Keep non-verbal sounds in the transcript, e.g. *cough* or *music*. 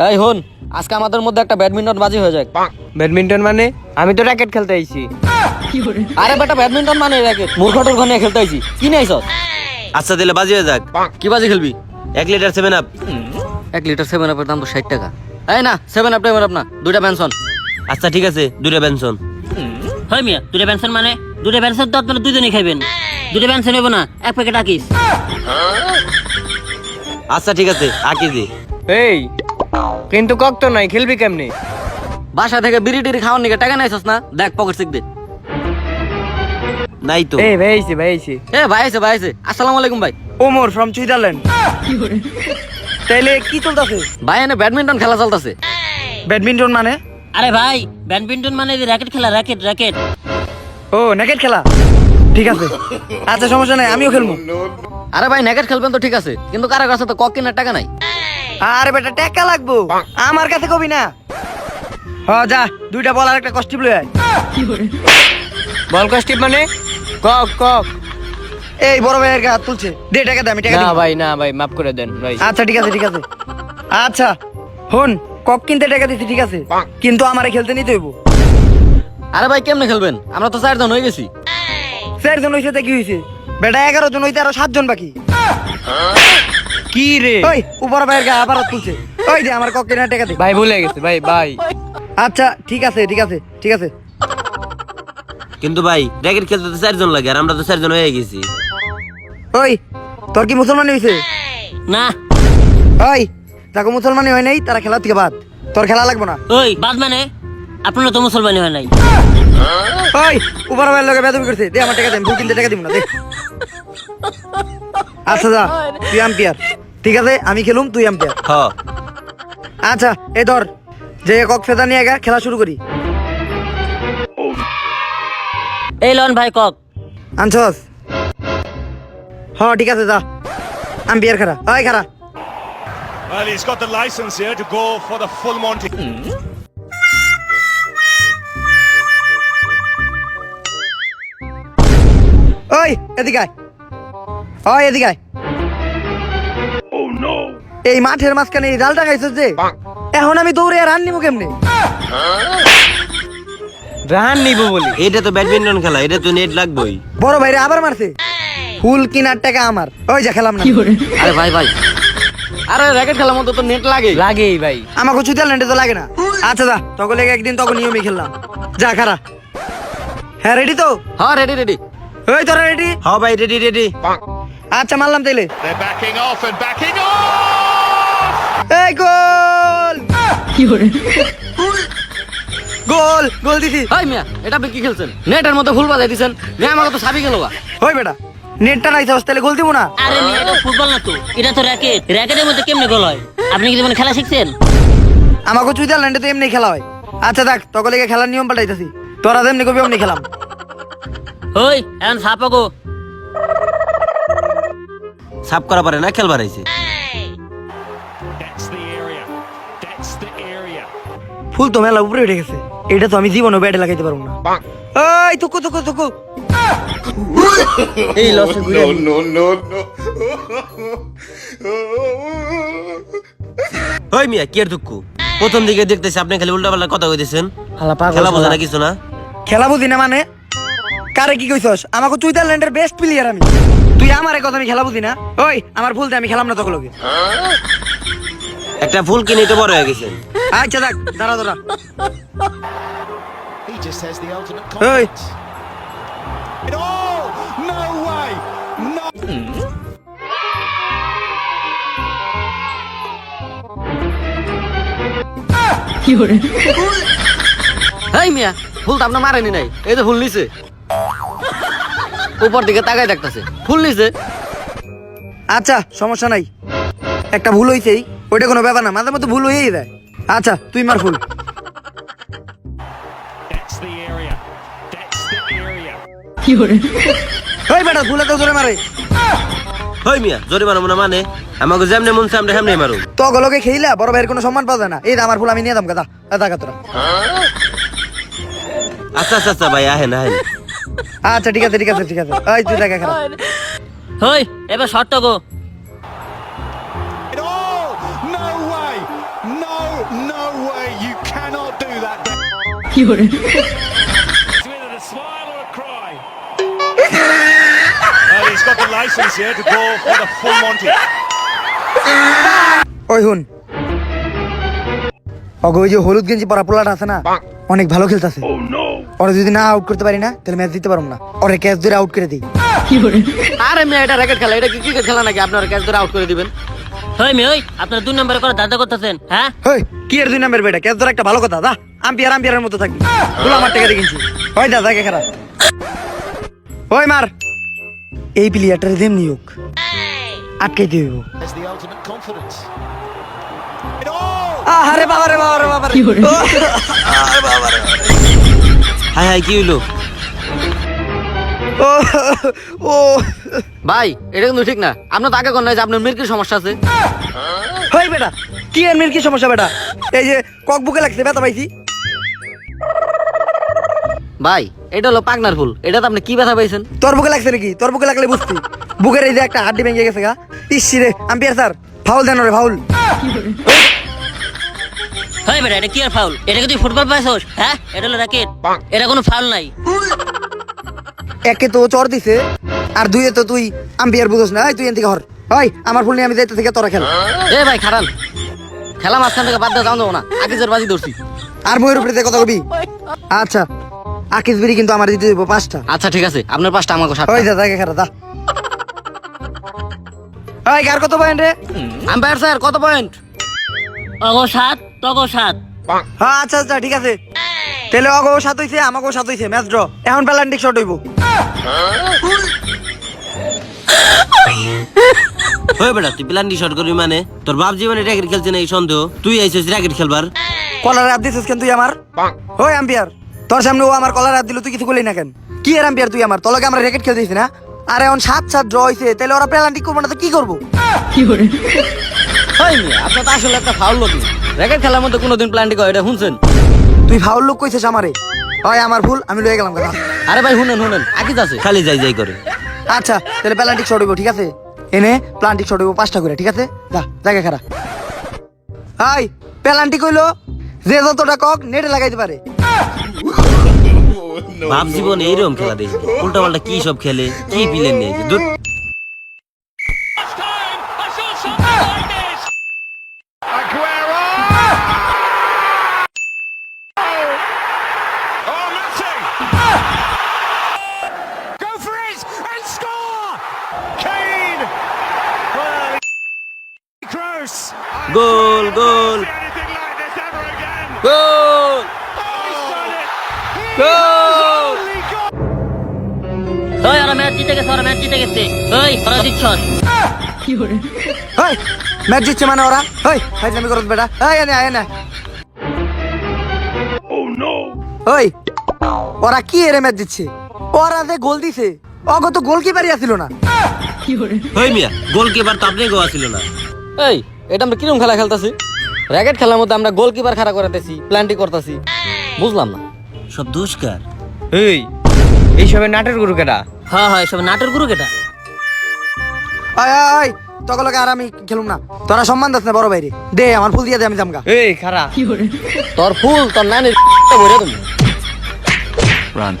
এই হন আজকে আমাদের মধ্যে একটা ব্যাডমিন্টন বাজি হয়ে যাক। ব্যাডমিন্টন মানে? আমি তো র্যাকেট খেলতে আইছি। আরে বেটা ব্যাডমিন্টন মানে র্যাকেট মূর্খ টুর্খ নিয়ে খেলতে আইছি। কি নাই সব আচ্ছা দিলে বাজি হয়ে যাক। কি বাজি খেলবি? এক লিটার সেভেন আপ এক লিটার সেভেন আপের দাম তো ষাট টাকা। এই না সেভেন আপ টাইমের আপ না দুইটা পেনশন আচ্ছা ঠিক আছে দুইটা পেনশন হয় মিয়া দুটো পেনশন মানে? দুটো পেনশন তো আপনারা দুজনেই খাইবেন। দুটো পেনশন নেব না এক প্যাকেট আকিস। আচ্ছা ঠিক আছে আঁকি এই কিন্তু কক তো নাই খেলবি কেমনি? বাসা থেকে বিড়ি টিড়ি খাওয়ার নিকে টাকা নাইছস না? দেখ পকেট সিক দে। নাই তো। এই ভাই আইছি ভাই আইছি। এ ভাই আছে ভাই আছে আসসালামু আলাইকুম ভাই। ওমর ফ্রম সুইজারল্যান্ড তাইলে কি চলতেছে? ভাই এনে ব্যাডমিন্টন খেলা চলতেছে। ব্যাডমিন্টন মানে? আরে ভাই ব্যাডমিন্টন মানে যে র্যাকেট খেলা র্যাকেট র্যাকেট ও নেকেট খেলা? ঠিক আছে। আচ্ছা সমস্যা নাই আমিও খেলব। আরে ভাই নেকেট খেলবেন তো ঠিক আছে। কিন্তু কারও কাছে তো কক কেনার টাকা নাই। আরে বেটা টাকা লাগবো। আমার কাছে কবি না। হ যা দুইটা বল আর একটা কস্টিপ লই আয়। বল কস্টিপ মানে? কক কক এই বড় ভাইয়ের হাত তুলছে। দে টাকা দে আমি টাকা না ভাই না ভাই মাফ করে দেন ভাই। আচ্ছা ঠিক আছে ঠিক আছে। আচ্ছা হন কক কিনতে টাকা দিছি ঠিক আছে। কিন্তু আমারে খেলতে নিতে হইব। আরে ভাই কেমনে খেলবেন? আমরা তো চারজন হয়ে গেছি। চারজন হইছে তা কি হইছে? বেটা এগারো জন হইতে আরও সাতজন বাকি। কি রে? ওই উপর ভাইয়ের গা আবার তুলছে। ওই দে আমার টাকা দে। ভাই ভুলে গেছে ভাই ভাই। আচ্ছা ঠিক আছে ঠিক আছে ঠিক আছে। কিন্তু ভাই র্যাকেট খেলতে তো চারজন লাগে আর আমরা তো চারজন হয়ে গেছি। ওই তোর কি মুসলমানি হইছে? না। ওই মুসলমানি হয় নাই তারা খেলা থেকে বাদ। তোর খেলা লাগবো না। ওই বাদ মানে? আপনারা তো মুসলমানি হয় নাই। ওই উপর ভাইয়ের লগে বেদবি করছে। দে আমার টাকা দে ভুল কিনতে টাকা দিব না দে। আচ্ছা যা তুই আম্পিয়ার। ঠিক আছে আমি খেলুম তুই আম্পিয়ার হ। আচ্ছা এই ধর যে কক ফেদা নিয়ে গা খেলা শুরু করি। এই লন ভাই কক। আনছস? হ ঠিক আছে যা। আম্পিয়ার খারা ওই খারা Well, he's got the license here to go for the full Monty. ওই এদিকে আয়। ওই এদিকে আয়। এই মাঠের মাঝখানে এই জাল টাঙাইছিস যে এখন আমি দৌড়ে আর রান নিবো কেমনে? রান নিব বলি। এটা তো ব্যাডমিন্টন খেলা এটা তো নেট লাগবেই। বড় ভাইরে আবার মারছে। ফুল কিনার টাকা আমার। ওই যা খেলাম না। আরে ভাই ভাই। আরে র্যাকেট খেলার মধ্যে তো নেট লাগে লাগেই ভাই। আমাকে সুইজারল্যান্ডে তো লাগে না। আচ্ছা দা তখন লেগে একদিন তখন নিয়মই খেললাম। যা খারা হ্যাঁ রেডি তো? হ্যাঁ রেডি রেডি ওই তোরা রেডি হ ভাই রেডি রেডি আচ্ছা মারলাম তাইলে। Backing off! এই গোল গোল গোল দিছি। হাই মিয়া এটা আপনি কি খেলছেন? নেটের মধ্যে ফুল বাজাই দিছেন। রে আমাকে তো সাবি গেল ওই বেটা নেটটা নাই তো তাহলে গোল দিব না। আরে মিয়া এটা ফুটবল না তো। এটা তো র্যাকেট র্যাকেটের মধ্যে কেমনে গোল হয়? আপনি কি যেমন খেলা শিখছেন? আমাকে সুইজারল্যান্ডে তো এমনি খেলা হয়। আচ্ছা দেখ তখন লেগে খেলার নিয়ম পাল্টাইতেছি। তোরা যেমনি কবি অমনি খেলাম। ওই এখন সাপাগো সাফ করা পারে না খেলবার আইছে। ফুল তো মেলা উপরে উঠে গেছে। এটা তো আমি জীবনে ব্যাটে লাগাইতে পারব না। ওই তুকু তুকু তুকু এই লসে ঘুরে ওই মিয়া কি আর দুঃখ প্রথম দিকে দেখতেছি আপনি খালি উল্টা পাল্টা কথা কইতেছেন। হালা পাগল খেলা বোঝে না কিছু না? খেলা বুঝি না মানে? কারে কি কইছস? আমাকে সুইজারল্যান্ডের বেস্ট প্লেয়ার আমি। তুই আমার কথা আমি খেলা বুঝি না? ওই আমার ভুল দে আমি খেলাম না তখন লগে। একটা ফুল কিনে তো বড় হয়ে গেছে। আচ্ছা দেখ দাঁড়া দাঁড়া He just has the ultimate ওই confidence. Oh, no way! No! হাই মিয়া ফুল তো আপনার মারেনি নাই এই তো ফুল নিছে উপর দিকে তাকাই দেখতেছে ফুল নিছে আচ্ছা সমস্যা নাই একটা ভুল হইছেই ওইটা কোনো ব্যাপার না মাঝে মধ্যে ভুল হয়েই যায় আচ্ছা তুই মার ফুল. ওই বেটা তো জোরে মারে। মিয়া জোরে না মানে? আমাকে যেমনে মন চাই হেমনে মারু তো গলকে খেইলা বড় ভাইয়ের কোনো সম্মান পাওয়া যায় না। এই আমার ফুল আমি নিয়ে দাম তোরা। আচ্ছা আচ্ছা আচ্ছা ভাই আহেন আহেন। আচ্ছা ঠিক আছে ঠিক আছে ঠিক আছে। ওই তুই দেখা খারাপ ওই এবার শর্ট গো। ওই হুন। অগো ওই যে হলুদ গেঞ্জি পরা পোলাটা আছে না অনেক ভালো খেলতেছে। ওরা যদি না আউট করতে পারি না তাহলে ম্যাচ দিতে পারব না। ওরা ক্যাচ ধরে আউট করে দিই। আরে মেয়ে এটা র্যাকেট খেলা এটা কি ক্রিকেট খেলা নাকি? আপনার ক্যাচ ধরে আউট করে দিবেন। ওই মেয়ে ওই আপনারা দুই নম্বরে করে দাদা করতেছেন হ্যাঁ? হই। কি এর দুই নাম্বার বেটা? ধরে একটা ভালো কথা? দা আম্পিয়ার আম্পিয়ারের মতো থাকবি। বলো আমার টাকা কিনছি হয় কে খারাপ ওই মার। এই প্লেয়ারটার দেম নিয়োগ। আটকে দিব। আরে বাবা রে বাবা রে বাবা রে। হাই হাই কি হইল ও ও। ভাই এটা কিন্তু ঠিক না। আপনার তো আগে কোন নাই যে আপনার মির্কির সমস্যা আছে। হই বেটা কি এমনির কি সমস্যা বেটা? এই যে কক বুকে লাগছে ব্যথা পাইছি। ভাই এটা হলো পাগনার ফুল। এটা তো আপনি কি ব্যথা পাইছেন? তোর বুকে লাগছে নাকি? তোর বুকে লাগলে বুঝতি। বুকের এই যে একটা হাড্ডি ভেঙে গেছে গা। ইসি রে আম্পিয়ার স্যার ফাউল দেন রে ফাউল। হয় বেটা এটা কি আর ফাউল? এটা কি তুই ফুটবল পাইছস? হ্যাঁ? এটা হলো র্যাকেট এটা কোনো ফাউল নাই। একে তো চর দিছে আর দুইয়ে তো তুই আম্পিয়ার বুঝোস না। তুই এন থেকে হর। ভাই আমার ফুল নিয়ে আমি যাইতে থেকে তোরা খেল। এ ভাই খারান খেলা মাঝখান থেকে বাদ যাওয়া যাব না আগে জোর বাজি ধরছি। আর ময়ূর উপরে কথা কবি? আচ্ছা আকিস বিড়ি কিন্তু আমার দিতে দেবো পাঁচটা। আচ্ছা ঠিক আছে। আপনার পাঁচটা আমাকে সাতটা। ওই দা তাকে খারা দা। ওই কার কত পয়েন্ট রে? আম্পায়ার স্যার কত পয়েন্ট অগো সাত তগো সাত। হ্যাঁ আচ্ছা আচ্ছা ঠিক আছে। তাহলে অগো সাত হইছে আমাকেও সাত হইছে ম্যাচ ড্র এখন প্যালান্টিক শট হইব। হয়ে বেটা তুই প্ল্যান শর্ট করবি মানে? তোর বাপ জীবনে র্যাকেট খেলছে না এই সন্দেহ? তুই আইছিস র্যাকেট খেলবার? কলার রাত দিছিস কেন তুই আমার? ওই আম্পিয়ার তোর সামনে ও আমার কলার রাত দিল তুই কিছু করলি না কেন? কি এর আম্পিয়ার তুই আমার? তোলকে আমরা র্যাকেট খেলতে না? আরে এখন সাত সাত ড্র হইছে তাহলে ওরা প্যালান্টিক করব না তো কি করব? হয় আপনার তো আসলে একটা ফাউল লোক র্যাকেট খেলার মধ্যে কোনোদিন প্ল্যান্টি করে এটা শুনছেন? তুই ফাউল লোক কইছিস আমারে? হয় আমার ভুল আমি লয়ে গেলাম কথা আরে ভাই শুনেন শুনেন। আকিজ আছে। খালি যাই যাই করে। আচ্ছা তাহলে প্যালান্টিক শট হইব ঠিক আছে? এনে প্লান্টিক শট হইব পাঁচটা করে, ঠিক আছে? যা, জায়গা খারা হাই প্যালান্টি কইলো যে যতটা কক নেটে লাগাইতে পারে। বাপ জীবন এইরকম খেলা দেখি উল্টা পাল্টা কি সব খেলে, কি পিলেন নিয়ে গোল গোল গোল! গোল ওই ওরা ম্যাচ জিতে গেছে ওরা ম্যাচ জিতে গেছে। ওই ওরা দিচ্ছস হাই ম্যাচ জিতছে মানে ওরা? হাই হাই করত বেটা। হাই এনে আয় না ওই ওরা কি এরে ম্যাচ দিচ্ছে ওরা যে গোল দিছে অগ তো গোলকিপারই আছিল না। হই মিয়া গোলকিপার তো আপনি গোয়া ছিল না। এই এটা আমরা কীরকম খেলা খেলতেছি? র্যাকেট খেলার মধ্যে আমরা গোলকিপার খাড়া করাতেছি প্ল্যান্টি করতেছি। বুঝলাম না। সব দুষ্কার এই এইসবের নাটের গুরু কেটা হ্যাঁ হয় সব নাটের গুরু কেটা আয় আয় তগলকে আর আমি খেলুম না। তোরা সম্মান দাস না বড় বাইরে দে আমার ফুল দিয়ে দে আমি জামগা এই খারা তোর ফুল তোর নানির *laughs* ভরে তুমি Run.